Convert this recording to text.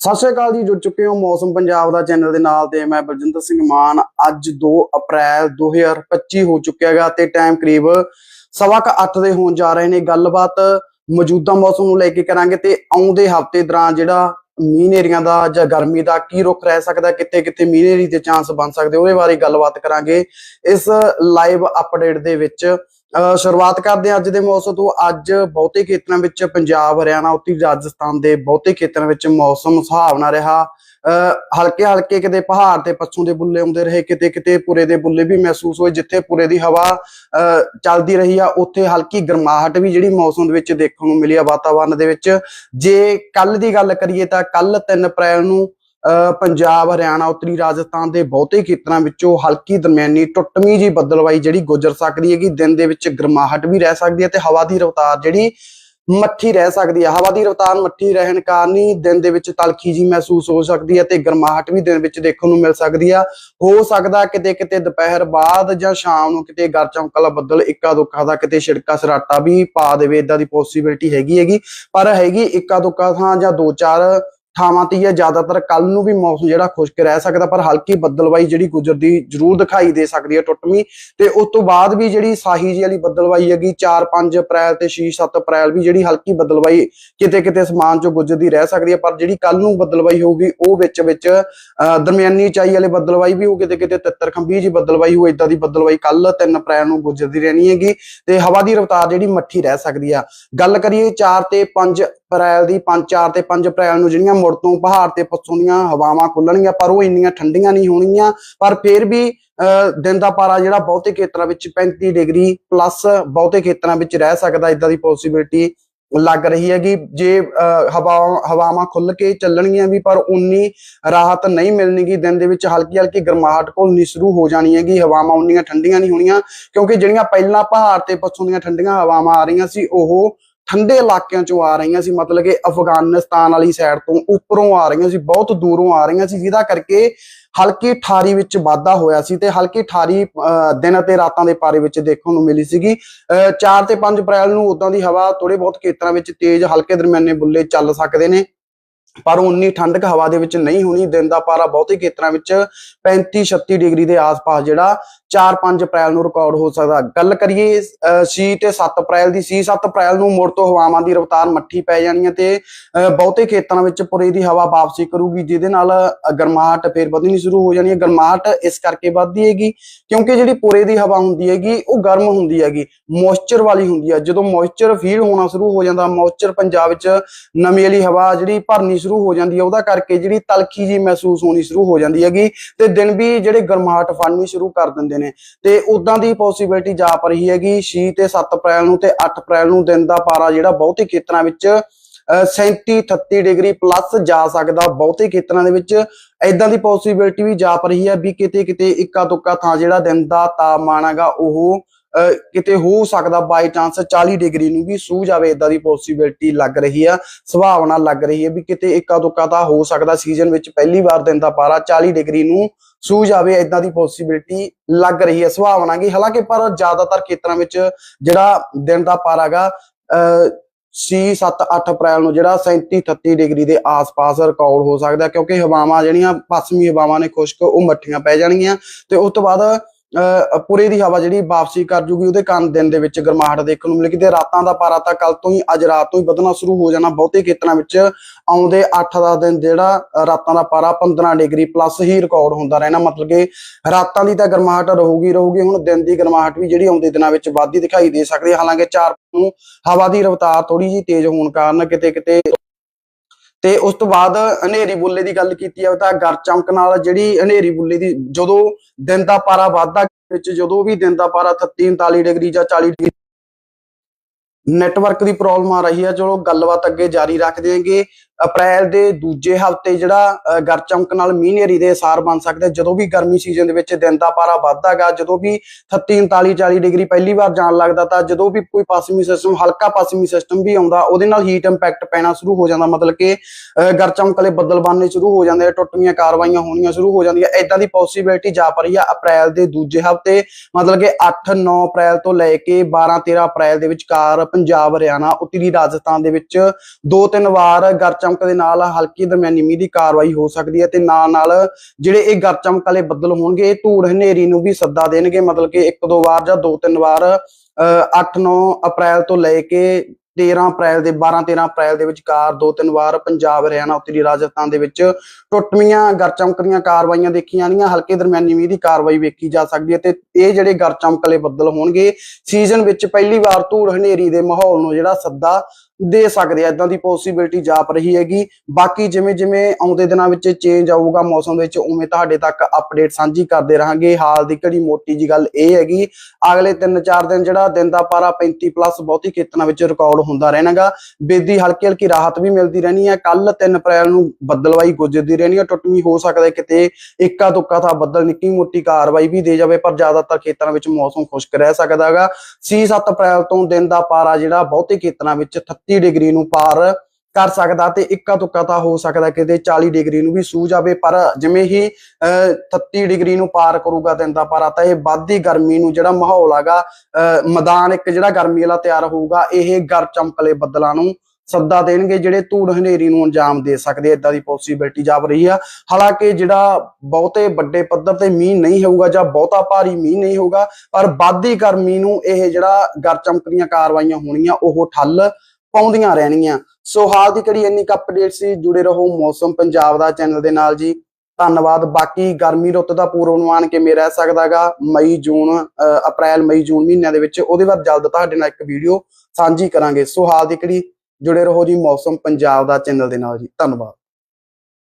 ਸਤਿ ਸ਼੍ਰੀ ਅਕਾਲ ਜੀ, ਜੁੜ ਚੁੱਕੇ ਹੋ ਮੌਸਮ ਪੰਜਾਬ ਦਾ ਚੈਨਲ ਦੇ ਨਾਲ ਤੇ ਮੈਂ ਬਲਜਿੰਦਰ ਸਿੰਘ ਮਾਨ। ਅੱਜ 2 ਅਪ੍ਰੈਲ 2025 ਹੋ ਚੁੱਕਿਆ ਹੈਗਾ ਤੇ ਟਾਈਮ ਕਰੀਬ ਸਵਾ ਕੁ ਅੱਠ ਦੇ ਹੋਣ ਜਾ ਰਹੇ ਨੇ। ਗੱਲਬਾਤ ਮੌਜੂਦਾ ਮੌਸਮ ਨੂੰ ਲੈ ਕੇ ਕਰਾਂਗੇ ਤੇ ਆਉਂਦੇ ਹਫ਼ਤੇ ਦੌਰਾਨ ਜਿਹੜਾ ਮੀਂਹ ਨੇਰੀਆਂ ਦਾ ਜਾਂ ਗਰਮੀ ਦਾ ਕੀ ਰੁਖ ਰਹਿ ਸਕਦਾ ਕਿੱਥੇ ਕਿੱਥੇ ਮੀਂਹ ਨੇਰੀ ਦੇ ਚਾਂਸ ਬਣ ਸਕਦੇ, ਉਹਦੇ ਬਾਰੇ ਗੱਲਬਾਤ ਕਰਾਂਗੇ। ਇਸ ਲਾਈਵ ਅਪਡੇਟ ਦੇ ਵਿੱਚ ਸ਼ੁਰੂਆਤ ਕਰਦੇ ਹਾਂ ਅੱਜ ਦੇ ਮੌਸਮ ਤੋਂ। ਅੱਜ ਬਹੁਤੇ ਖੇਤਰਾਂ ਵਿੱਚ ਪੰਜਾਬ, ਹਰਿਆਣਾ, ਉੱਤਰੀ ਰਾਜਸਥਾਨ ਦੇ ਬਹੁਤੇ ਖੇਤਰਾਂ ਵਿੱਚ ਮੌਸਮ ਸੁਹਾਵਣਾ ਰਿਹਾ। ਹਲਕੇ ਹਲਕੇ ਕਿਤੇ ਪਹਾੜ ਤੇ ਪੱਛੋਂ ਦੇ ਬੁੱਲੇ ਆਉਂਦੇ ਰਹੇ ਕਿਤੇ ਕਿਤੇ ਪੁਰੇ ਦੇ ਬੁੱਲੇ ਵੀ ਮਹਿਸੂਸ ਹੋਏ, ਜਿੱਥੇ ਪੁਰੇ ਦੀ ਹਵਾ, ਅਹ ਚੱਲਦੀ ਰਹੀ ਆ, ਉੱਥੇ ਹਲਕੀ ਗਰਮਾਹਟ ਵੀ ਜਿਹੜੀ ਮੌਸਮ ਦੇ ਵਿੱਚ ਦੇਖਣ ਨੂੰ ਮਿਲੀ ਆ ਵਾਤਾਵਰਣ ਦੇ ਵਿੱਚ। ਜੇ ਕੱਲ ਦੀ ਗੱਲ ਕਰੀਏ ਤਾਂ ਕੱਲ 3 ਅਪ੍ਰੈਲ ਨੂੰ ਪੰਜਾਬ, ਹਰਿਆਣਾ, ਉੱਤਰੀ ਰਾਜਸਥਾਨ ਦੇ ਬਹੁਤੇ ਖੇਤਰਾਂ ਵਿੱਚੋਂ ਹਲਕੀ ਦਰਮਿਆਨੀ ਟੁੱਟਵੀਂ ਜੀ ਬੱਦਲਵਾਈ ਜਿਹੜੀ ਗੁਜ਼ਰ ਸਕਦੀ ਹੈਗੀ, ਦਿਨ ਦੇ ਵਿੱਚ ਗਰਮਾਹਟ ਵੀ ਰਹਿ ਸਕਦੀ ਹੈ ਤੇ ਹਵਾ ਦੀ ਰਫ਼ਤਾਰ ਜਿਹੜੀ ਮੱਠੀ ਰਹਿ ਸਕਦੀ ਹੈ। ਹਵਾ ਦੀ ਰਫ਼ਤਾਰ ਮੱਠੀ ਰਹਿਣ ਕਾਰਨ ਹੀ ਦਿਨ ਦੇ ਵਿੱਚ ਤਲਖੀ ਜੀ ਮਹਿਸੂਸ ਹੋ ਸਕਦੀ ਹੈ ਤੇ ਗਰਮਾਹਟ ਵੀ ਦਿਨ ਵਿੱਚ ਦੇਖਣ ਨੂੰ ਮਿਲ ਸਕਦੀ ਆ ਹੋ ਸਕਦਾ ਕਿਤੇ ਕਿਤੇ ਦੁਪਹਿਰ ਬਾਅਦ ਜਾਂ ਸ਼ਾਮ ਨੂੰ ਕਿਤੇ ਗਰ ਚਮਕਲਾ ਬੱਦਲ ਇੱਕਾ ਦੁੱਕਾ ਦਾ ਕਿਤੇ ਛਿੜਕਾ ਸਰਾਟਾ ਵੀ ਪਾ ਦੇਵੇ। ਇਦਾਂ ਦੀ ਪੋਸਿਬਿਲਿਟੀ ਹੈਗੀ ਹੈਗੀ, ਪਰ ਹੈਗੀ ਇੱਕਾ ਦੁੱਕਾ ਥਾਂ ਜਾਂ ਦੋ ਚਾਰ ਥਾਵਾਂ ਤੇ ਹੀ ਹੈ ਜ਼ਿਆਦਾਤਰ ਕੱਲ ਨੂੰ ਵੀ ਮੌਸਮ ਜਿਹੜਾ ਖੁਸ਼ਕ ਰਹਿ ਸਕਦਾ, ਪਰ ਹਲਕੀ ਬੱਦਲਵਾਈ ਜਿਹੜੀ ਗੁਜਰਦੀ ਜ਼ਰੂਰ ਦਿਖਾਈ ਦੇ ਸਕਦੀ ਹੈ ਟੁੱਟਵੀਂ ਤੇ ਉਸ ਤੋਂ ਬਾਅਦ ਵੀ ਜਿਹੜੀ ਸਾਹੀ ਜੀ ਵਾਲੀ ਬੱਦਲਵਾਈ ਹੈਗੀ 4-5 ਅਪ੍ਰੈਲ ਤੇ 6-7 ਅਪ੍ਰੈਲ ਵੀ ਜਿਹੜੀ ਹਲਕੀ ਬੱਦਲਵਾਈ ਕਿਤੇ ਕਿਤੇ ਸਮਾਨ ਚੋਂ ਗੁਜਰਦੀ ਰਹਿ ਸਕਦੀ ਹੈ, ਪਰ ਜਿਹੜੀ ਕੱਲ ਨੂੰ ਬੱਦਲਵਾਈ ਹੋਊਗੀ, ਉਹ ਵਿੱਚ ਵਿੱਚ ਅਹ ਦਰਮਿਆਨੀ ਉਚਾਈ ਵਾਲੇ ਬੱਦਲਵਾਈ ਵੀ ਹੋ ਕਿਤੇ ਕਿਤੇ ਤਿੱਤਰ ਖੰਭੀ ਜੀ ਬੱਦਲਵਾਈ ਹੋ ਇਦਾਂ ਦੀ ਬੱਦਲਵਾਈ ਕੱਲ 3 ਅਪ੍ਰੈਲ ਨੂੰ ਗੁਜਰਦੀ ਰਹਿਣੀ ਹੈਗੀ। ਤੇ ਹਵਾ ਦੀ ਰਫ਼ਤਾਰ ਜਿਹੜੀ ਮੱਠੀ ਰਹਿ ਸਕਦੀ ਆ। ਗੱਲ ਕਰੀਏ 4 ਤੇ 5 ਅਪ੍ਰੈਲ ਦੀ 5 4 ਤੇ 5 ਅਪ੍ਰੈਲ ਨੂੰ ਜਿਹੜੀਆਂ ਮੁੜ ਤੋਂ ਪਹਾੜ ਤੇ ਪੱਛੋਂ ਦੀਆਂ ਹਵਾਵਾਂ ਖੁੱਲਣਗੀਆਂ, ਪਰ ਉਹ ਇੰਨੀਆਂ ਠੰਡੀਆਂ ਨਹੀਂ ਹੋਣਗੀਆਂ, ਪਰ ਫਿਰ ਵੀ ਦਿਨ ਦਾ ਪਾਰਾ ਜਿਹੜਾ ਬਹੁਤੇ ਖੇਤਰਾਂ ਵਿੱਚ 35 ਡਿਗਰੀ ਪਲੱਸ ਬਹੁਤੇ ਖੇਤਰਾਂ ਵਿੱਚ ਰਹਿ ਸਕਦਾ ਇਦਾਂ ਦੀ ਪੋਸਿਬਿਲਿਟੀ ਲੱਗ ਰਹੀ ਹੈਗੀ। ਜੇ, ਅਹ, ਹਵਾ, ਹਵਾਵਾਂ ਖੁੱਲ ਕੇ ਚੱਲਣਗੀਆਂ ਵੀ, ਪਰ ਉਨੀ ਰਾਹਤ ਨਹੀਂ ਮਿਲਣਗੀ, ਦਿਨ ਦੇ ਵਿੱਚ ਹਲਕੀ ਹਲਕੀ ਗਰਮਾਹਟ ਘੁਲਣੀ ਸ਼ੁਰੂ ਹੋ ਜਾਣੀ ਹੈਗੀ, ਹਵਾਵਾਂ ਉਨੀਆਂ ਠੰਡੀਆਂ ਨਹੀਂ ਹੋਣੀਆਂ, ਕਿਉਂਕਿ ਜਿਹੜੀਆਂ ਪਹਿਲਾਂ ਪਹਾੜ ਤੇ ਪੱਛੋਂ ਦੀਆਂ ਠੰਡੀਆਂ ਹਵਾਵਾਂ ਆ ਰਹੀਆਂ ਸੀ, ਉਹ ਠੰਡੇ ਇਲਾਕਿਆਂ ਚੋਂ ਆ ਰਹੀਆਂ ਸੀ, ਮਤਲਬ ਕਿ ਅਫਗਾਨਿਸਤਾਨ ਵਾਲੀ ਸਾਈਡ ਤੋਂ ਉੱਪਰੋਂ ਆ ਰਹੀਆਂ ਸੀ, ਬਹੁਤ ਦੂਰੋਂ ਆ ਰਹੀਆਂ ਸੀ, ਜਿਹਦਾ ਕਰਕੇ ਹਲਕੀ ਠਾਰੀ ਵਿੱਚ ਵਾਧਾ ਹੋਇਆ ਸੀ ਤੇ ਹਲਕੀ ਠਾਰੀ ਦਿਨ ਅਤੇ ਰਾਤਾਂ ਦੇ ਪਾਰੇ ਵਿੱਚ ਦੇਖਣ ਨੂੰ ਮਿਲੀ ਸੀਗੀ। 4 ਤੇ 5 ਅਪ੍ਰੈਲ ਨੂੰ ਉਦਾਂ ਦੀ ਹਵਾ ਥੋੜੇ ਬਹੁਤ ਖੇਤਰਾਂ ਵਿੱਚ ਤੇਜ਼, ਹਲਕੇ ਦਰਮਿਆਨੇ ਬੁੱਲੇ ਚੱਲ ਸਕਦੇ ਨੇ। ਪਰ ਉਨੀ ਠੰਡਕ ਹਵਾ ਦੇ ਵਿੱਚ ਨਹੀਂ ਹੋਣੀ, ਦਿਨ ਦਾ ਪਾਰਾ ਬਹੁਤੇ ਖੇਤਰਾਂ ਵਿੱਚ 35 36 ਡਿਗਰੀ ਦੇ ਆਸ-ਪਾਸ ਜਿਹੜਾ 4-5 ਅਪ੍ਰੈਲ ਨੂੰ ਰਿਕਾਰਡ ਹੋ ਸਕਦਾ। ਗੱਲ ਕਰੀਏ ਅਹ, ਛੇ ਤੇ 7 ਅਪ੍ਰੈਲ ਦੀ 6-7 ਅਪ੍ਰੈਲ ਨੂੰ ਮੁੜ ਤੋਂ ਹਵਾਵਾਂ ਦੀ ਰਫ਼ਤਾਰ ਮੱਠੀ ਪੈ ਜਾਣੀ ਹੈ ਤੇ ਅਹ, ਬਹੁਤੇ ਖੇਤਰਾਂ ਵਿੱਚ ਪੁਰੇ ਦੀ ਹਵਾ ਵਾਪਸੀ ਕਰੂਗੀ ਜਿਹਦੇ ਨਾਲ ਗਰਮਾਹਟ ਫੇਰ ਵਧਣੀ ਸ਼ੁਰੂ ਹੋ ਜਾਣੀ ਹੈ। ਗਰਮਾਹਟ ਇਸ ਕਰਕੇ ਵੱਧਦੀ ਹੈਗੀ ਕਿਉਂਕਿ ਜਿਹੜੀ ਪੁਰੇ ਦੀ ਹਵਾ ਹੁੰਦੀ ਹੈਗੀ ਉਹ ਗਰਮ ਹੁੰਦੀ ਹੈਗੀ ਮੋਇਸਚਰ ਵਾਲੀ ਹੁੰਦੀ ਹੈ। ਜਦੋਂ ਮੋਇਸਚਰ ਫੀਲ ਹੋਣਾ ਸ਼ੁਰੂ ਹੋ ਜਾਂਦਾ ਮੋਇਸਚਰ ਪੰਜਾਬ ਵਿੱਚ ਨਵੀਂ ਵਾਲੀ ਹਵਾ ਜਿਹੜੀ ਭਰਨੀ ਸ਼ੁਰੂ ਹੋ ਜਾਂਦੀ ਹੈ ਉਹਦਾ ਕਰਕੇ ਜਿਹੜੀ ਤਲਖੀ ਜੀ ਮਹਿਸੂਸ ਹੋਣੀ ਸ਼ੁਰੂ ਹੋ ਜਾਂਦੀ ਹੈਗੀ ਤੇ ਦਿਨ ਵੀ ਜਿਹੜੇ ਗਰਮਾਹਟ ਫੜਨੀ ਸ਼ੁਰੂ ਕਰ ਦਿੰਦੇ ਨੇ। ਤੇ ਉਦਾਂ ਦੀ ਪੋਸਿਬਿਲਿਟੀ ਜਾਪ ਰਹੀ ਹੈਗੀ 6 ਤੇ 7 ਅਪ੍ਰੈਲ ਨੂੰ ਤੇ 8 ਅਪ੍ਰੈਲ ਨੂੰ ਦਿਨ ਦਾ ਪਾਰਾ ਜਿਹੜਾ, ਬਹੁਤੇ ਖੇਤਰਾਂ ਵਿੱਚ 37 38 ਡਿਗਰੀ ਪਲੱਸ ਜਾ ਸਕਦਾ। ਬਹੁਤੇ ਖੇਤਰਾਂ ਦੇ ਵਿੱਚ ਐਦਾਂ ਦੀ ਪੋਸਿਬਿਲਿਟੀ ਵੀ ਜਾਪ ਰਹੀ ਹੈ ਵੀ ਕਿਤੇ ਕਿਤੇ ਇੱਕਾ ਦੁੱਕਾ ਥਾਂ ਜਿਹੜਾ ਦਿਨ ਦਾ ਤਾਪਮਾਨ ਹੈਗਾ, ਉਹ ਕਿਤੇ ਹੋ ਸਕਦਾ ਬਾਈ ਚਾਂਸ 40 ਡਿਗਰੀ ਨੂੰ ਵੀ ਸੂ ਜਾਵੇ ਇਦਾਂ ਦੀ ਪੋਸਿਬਿਲਿਟੀ ਲੱਗ ਰਹੀ ਆ ਸੰਭਾਵਨਾ ਲੱਗ ਰਹੀ ਹੈ ਵੀ ਕਿਤੇ ਇੱਕਾ ਦੁੱਕਾ ਤਾਂ ਹੋ ਸਕਦਾ। ਸੀਜ਼ਨ ਵਿੱਚ ਪਹਿਲੀ ਵਾਰ ਦਿਨ ਦਾ ਪਾਰਾ 40 ਡਿਗਰੀ ਨੂੰ ਸੂ ਜਾਵੇ ਇਦਾਂ ਦੀ ਪੋਸਿਬਿਲਿਟੀ ਲੱਗ ਰਹੀ ਹੈ, ਸੁਭਾਵਨਾ ਕੀ ਹਾਲਾਂਕਿ ਪਰ ਜ਼ਿਆਦਾਤਰ ਖੇਤਰਾਂ ਵਿੱਚ ਜਿਹੜਾ ਦਿਨ ਦਾ ਪਾਰਾ ਹੈਗਾ ਅਹ 6 7 8 ਅਪ੍ਰੈਲ ਨੂੰ ਜਿਹੜਾ 37 38 ਡਿਗਰੀ ਦੇ ਆਸ-ਪਾਸ ਰਿਕਾਰਡ ਹੋ ਸਕਦਾ ਕਿਉਂਕਿ ਹਵਾਵਾਂ ਜਿਹੜੀਆਂ, ਪੱਛਮੀ ਹਵਾਵਾਂ ਨੇ ਖੁਸ਼ਕ, ਉਹ ਮੱਠੀਆਂ ਪੈ ਜਾਣਗੀਆਂ ਤੇ ਉਸ ਤੋਂ ਬਾਅਦ ਪੁਰੇ ਦੀ ਹਵਾ ਜਿਹੜੀ ਵਾਪਸੀ ਕਰ ਜੂਗੀ, ਉਹਦੇ ਕਾਰਨ ਦਿਨ ਦੇ ਵਿੱਚ ਗਰਮਾਹਟ ਦੇਖਣ ਨੂੰ ਮਿਲੇਗੀ ਤੇ ਰਾਤਾਂ ਦਾ ਪਾਰਾ ਤਾਂ ਕੱਲ ਤੋਂ ਹੀ, ਅੱਜ ਰਾਤ ਤੋਂ ਹੀ ਵਧਣਾ ਸ਼ੁਰੂ ਹੋ ਜਾਣਾ। ਬਹੁਤੇ ਖੇਤਰਾਂ ਵਿੱਚ ਆਉਂਦੇ 8 ਦਿਨ ਜਿਹੜਾ ਰਾਤਾਂ ਦਾ ਪਾਰਾ 15 ਡਿਗਰੀ ਪਲੱਸ ਹੀ ਰਿਕਾਰਡ ਹੁੰਦਾ ਰਹਿਣਾ। ਮਤਲਬ ਕਿ ਰਾਤਾਂ ਦੀ ਤਾਂ ਗਰਮਾਹਟ ਰਹੂਗੀ ਰਹੂਗੀ, ਹੁਣ ਦਿਨ ਦੀ ਗਰਮਾਹਟ ਵੀ ਜਿਹੜੀ ਆਉਂਦੇ ਦਿਨਾਂ ਵਿੱਚ ਵੱਧਦੀ ਦਿਖਾਈ ਦੇ ਸਕਦੀ ਹੈ। ਹਾਲਾਂਕਿ 4 ਨੂੰ ਹਵਾ ਦੀ ਰਫ਼ਤਾਰ ਥੋੜੀ ਜਿਹੀ ਤੇਜ਼ ਹੋਣ ਕਾਰਨ ਕਿਤੇ ਕਿਤੇ ਤੇ ਉਸ ਤੋਂ ਬਾਅਦ ਹਨੇਰੀ ਬੁੱਲੇ ਦੀ ਗੱਲ ਕੀਤੀ ਜਾਵੇ ਤਾਂ ਗਰ ਚਮਕ ਨਾਲ ਜਿਹੜੀ ਹਨੇਰੀ ਬੁੱਲੇ ਦੀ ਜਦੋਂ ਦਿਨ ਦਾ ਪਾਰਾ ਵੱਧਦਾ ਵਿੱਚ, ਜਦੋਂ ਵੀ ਦਿਨ ਦਾ ਪਾਰਾ 38 39 ਡਿਗਰੀ ਜਾਂ 40 ਡਿਗਰੀ ਨੈਟਵਰਕ ਦੀ ਪ੍ਰੋਬਲਮ ਆ ਰਹੀ ਹੈ ਚਲੋ ਗੱਲਬਾਤ ਅੱਗੇ ਜਾਰੀ ਰੱਖਦੇ ਹਾਂਗੇ ਅਪ੍ਰੈਲ ਦੇ ਦੂਜੇ ਹਫ਼ਤੇ ਜਿਹੜਾ ਅ, ਗਰ ਚਮਕ ਨਾਲ ਮੀਂਹ ਦੇ ਅਸਾਰ ਬਣ ਸਕਦੇ ਜਦੋਂ ਵੀ ਗਰਮੀ ਸੀਜ਼ਨ ਦੇ ਵਿੱਚ ਦਿਨ ਦਾ ਪਾਰਾ ਵੱਧਦਾਗਾ ਜਦੋਂ ਵੀ 38 39 40 ਡਿਗਰੀ ਪਹਿਲੀ ਵਾਰ ਜਾਣ ਲੱਗਦਾ ਤਾਂ ਜਦੋਂ ਵੀ ਕੋਈ ਪੱਛਮੀ ਸਿਸਟਮ ਹਲਕਾ ਪੱਛਮੀ ਸਿਸਟਮ ਵੀ ਆਉਂਦਾ ਉਹਦੇ ਨਾਲ ਹੀਟ ਇੰਪੈਕਟ ਪੈਣਾ ਸ਼ੁਰੂ ਹੋ ਜਾਂਦਾ। ਮਤਲਬ ਕਿ ਅ, ਗਰ ਚਮਕ ਬੱਦਲ ਬਣਨੇ ਸ਼ੁਰੂ ਹੋ ਜਾਂਦੇ ਆ ਟੁੱਟਵੀਆਂ ਕਾਰਵਾਈਆਂ ਹੋਣੀਆਂ ਸ਼ੁਰੂ ਹੋ ਜਾਂਦੀਆਂ। ਐਦਾਂ ਦੀ ਪੋਸਿਬਿਲਿਟੀ ਜਾਪ ਰਹੀ ਆ ਅਪ੍ਰੈਲ ਦੇ ਦੂਜੇ ਹਫ਼ਤੇ। ਮਤਲਬ ਕਿ 8 9 ਅਪ੍ਰੈਲ ਤੋਂ ਲੈ ਕੇ 12 13 ਅਪ੍ਰੈਲ ਦੇ ਵਿਚਕਾਰ ਪੰਜਾਬ ਹਰਿਆਣਾ ਉੱਤਰੀ ਰਾਜਸਥਾਨ ਦੇ ਵਿੱਚ ਦੋ ਤਿੰਨ ਵਾਰ ਗਰ ਚਮਕ ਦੇ ਨਾਲ ਹਲਕੀ ਦਰਮਿਆਨੀ ਮੀਂਹ ਦੀ ਕਾਰਵਾਈ ਹੋ ਸਕਦੀ ਹੈ ਤੇ ਨਾਲ ਨਾਲ ਜਿਹੜੇ ਇਹ ਗਰ ਚਮਕ ਵਾਲੇ ਬੱਦਲ ਹੋਣਗੇ, ਇਹ ਧੂੜ ਹਨੇਰੀ ਨੂੰ ਵੀ ਸੱਦਾ ਦੇਣਗੇ, ਮਤਲਬ ਕਿ ਇੱਕ ਦੋ ਵਾਰ ਜਾਂ ਦੋ ਤਿੰਨ ਵਾਰ 8-9 ਅਪ੍ਰੈਲ ਤੋਂ ਲੈ ਕੇ 13 ਅਪ੍ਰੈਲ ਦੇ 12-13 ਅਪ੍ਰੈਲ ਦੇ ਵਿਚਕਾਰ ਦੋ ਤਿੰਨ ਵਾਰ ਪੰਜਾਬ, ਹਰਿਆਣਾ, ਉੱਤਰੀ ਰਾਜਸਥਾਨ ਦੇ ਵਿੱਚ ਟੁੱਟਵੀਆਂ ਗਰ ਚਮਕ ਕਾਰਵਾਈਆਂ ਦੇਖੀਆਂ ਜਾਣਗੀਆਂ ਹਲਕੇ ਦਰਮਿਆਨੀ ਮੀਂਹ ਦੀ ਕਾਰਵਾਈ ਵੇਖੀ ਜਾ ਸਕਦੀ ਹੈ ਤੇ ਇਹ ਜਿਹੜੇ ਗਰ ਚਮਕ ਬੱਦਲ ਹੋਣਗੇ ਸੀਜ਼ਨ ਵਿੱਚ ਪਹਿਲੀ ਵਾਰ ਧੂੜ ਹਨੇਰੀ ਦੇ ਮਾਹੌਲ ਨੂੰ ਜਿਹੜਾ ਸੱਦਾ ਦੇ ਸਕਦੇ ਆ। ਇਦਾਂ ਦੀ ਪੋਸਿਬਿਲਿਟੀ ਜਾਪ ਰਹੀ ਹੈਗੀ। ਬਾਕੀ ਜਿਵੇਂ ਜਿਵੇਂ ਆਉਂਦੇ ਦਿਨਾਂ ਵਿੱਚ ਚੇਂਜ ਆਊਗਾ, ਮੌਸਮ ਵਿੱਚ ਉਵੇਂ ਤੁਹਾਡੇ ਤੱਕ ਅਪਡੇਟ ਸਾਂਝੀ ਕਰਦੇ ਰਹਾਂਗੇ। ਹਾਲ ਦੀ ਘੜੀ ਮੋਟੀ ਜੀ ਗੱਲ ਇਹ ਹੈਗੀ, ਅਗਲੇ 3-4 ਦਿਨ ਜਿਹੜਾ ਦਿਨ ਦਾ ਪਾਰਾ 35 ਪਲੱਸ ਬਹੁਤੀ ਖੇਤਰਾਂ ਵਿੱਚ ਰਿਕਾਰਡ ਹੁੰਦਾ ਰਹਿਣਾਗਾ। ਬੇਦੀ ਹਲਕੀ ਹਲਕੀ ਰਾਹਤ ਵੀ ਮਿਲਦੀ ਰਹਿਣੀ ਹੈ ਕੱਲ 3 ਅਪ੍ਰੈਲ ਨੂੰ ਬੱਦਲਵਾਈ ਗੁੱਜਰਦੀ ਰਹਿਣੀ ਹੈ ਟੁੱਟਵੀਂ ਹੋ ਸਕਦਾ ਕਿਤੇ ਇੱਕਾ ਦੁੱਕਾ ਥਾ ਬੱਦਲ ਨਿੱਕੀ ਮੋਟੀ ਕਾਰਵਾਈ ਵੀ ਦੇ ਜਾਵੇ, ਪਰ ਜ਼ਿਆਦਾਤਰ ਖੇਤਰਾਂ ਵਿੱਚ ਮੌਸਮ ਖੁਸ਼ਕ ਰਹਿ ਸਕਦਾ ਹੈਗਾ 6-7 ਅਪ੍ਰੈਲ ਤੋਂ ਦਿਨ ਦਾ ਪਾਰਾ ਜਿਹੜਾ ਬਹੁਤੇ ਖੇਤਰਾਂ ਵਿੱਚ 38 ਡਿਗਰੀ ਨੂੰ ਪਾਰ ਕਰ ਸਕਦਾ ਤੇ ਇੱਕਾ ਤੁੱਕਾ ਤਾਂ ਹੋ ਸਕਦਾ ਕਿਤੇ 40 ਡਿਗਰੀ ਨੂੰ ਵੀ ਸੂ ਜਾਵੇ ਪਰ ਜਿਵੇਂ ਹੀ ਅਹ, 38 ਡਿਗਰੀ ਨੂੰ ਪਾਰ ਕਰੂਗਾ ਦਿਨ ਦਾ ਪਾਰਾ ਤਾਂ ਇਹ ਵੱਧਦੀ ਗਰਮੀ ਨੂੰ ਜਿਹੜਾ ਮਾਹੌਲ ਹੈਗਾ ਮੈਦਾਨ ਇੱਕ ਜਿਹੜਾ ਗਰਮੀ ਵਾਲਾ ਤਿਆਰ ਹੋਊਗਾ ਇਹ ਗਰ ਚਮਕਲੇ ਬੱਦਲਾਂ ਨੂੰ ਸੱਦਾ ਦੇਣਗੇ ਜਿਹੜੇ ਧੂੜ ਹਨੇਰੀ ਨੂੰ ਅੰਜਾਮ ਦੇ ਸਕਦੇ ਇਦਾਂ ਦੀ ਪੋਸਿਬਿਲਿਟੀ ਜਾਪ ਰਹੀ ਆ। ਹਾਲਾਂਕਿ ਜਿਹੜਾ ਬਹੁਤੇ ਵੱਡੇ ਪੱਧਰ ਤੇ ਮੀਂਹ ਨਹੀਂ ਹੋਊਗਾ ਜਾਂ ਬਹੁਤਾ ਭਾਰੀ ਮੀਂਹ ਨਹੀਂ ਹੋਊਗਾ ਪਰ ਵੱਧਦੀ ਗਰਮੀ ਨੂੰ ਇਹ ਜਿਹੜਾ ਗਰ ਚਮਕਦੀਆਂ ਕਾਰਵਾਈਆਂ ਹੋਣੀਆਂ ਉਹ ਠੱਲ ਪਾਉਂਦੀਆਂ ਰਹਿਣਗੀਆਂ। ਸੋ ਹਾਲ ਦੀ ਘੜੀ ਇੰਨੀ ਕੁ ਅਪਡੇਟ ਸੀ, ਜੁੜੇ ਰਹੋ ਮੌਸਮ ਪੰਜਾਬ ਦਾ ਚੈਨਲ ਦੇ ਨਾਲ ਜੀ। ਧੰਨਵਾਦ। ਬਾਕੀ ਗਰਮੀ ਰੁੱਤ ਦਾ ਪੂਰਵਾਨੁਮਾਨ ਕਿਵੇਂ ਰਹਿ ਸਕਦਾਗਾ? ਮਈ, ਜੂਨ, ਅਹ ਅਪ੍ਰੈਲ, ਮਈ, ਜੂਨ ਮਹੀਨਿਆਂ ਦੇ ਵਿੱਚ। ਉਹਦੇ ਬਾਅਦ ਜਲਦ ਤੁਹਾਡੇ ਨਾਲ ਇੱਕ ਵੀਡੀਓ ਸਾਂਝੀ ਕਰਾਂਗੇ। ਸੋ ਹਾਲ ਦੀ ਘੜੀ ਜੁੜੇ ਰਹੋ ਜੀ ਮੌਸਮ ਪੰਜਾਬ ਦਾ ਚੈਨਲ ਦੇ ਨਾਲ ਜੀ। ਧੰਨਵਾਦ।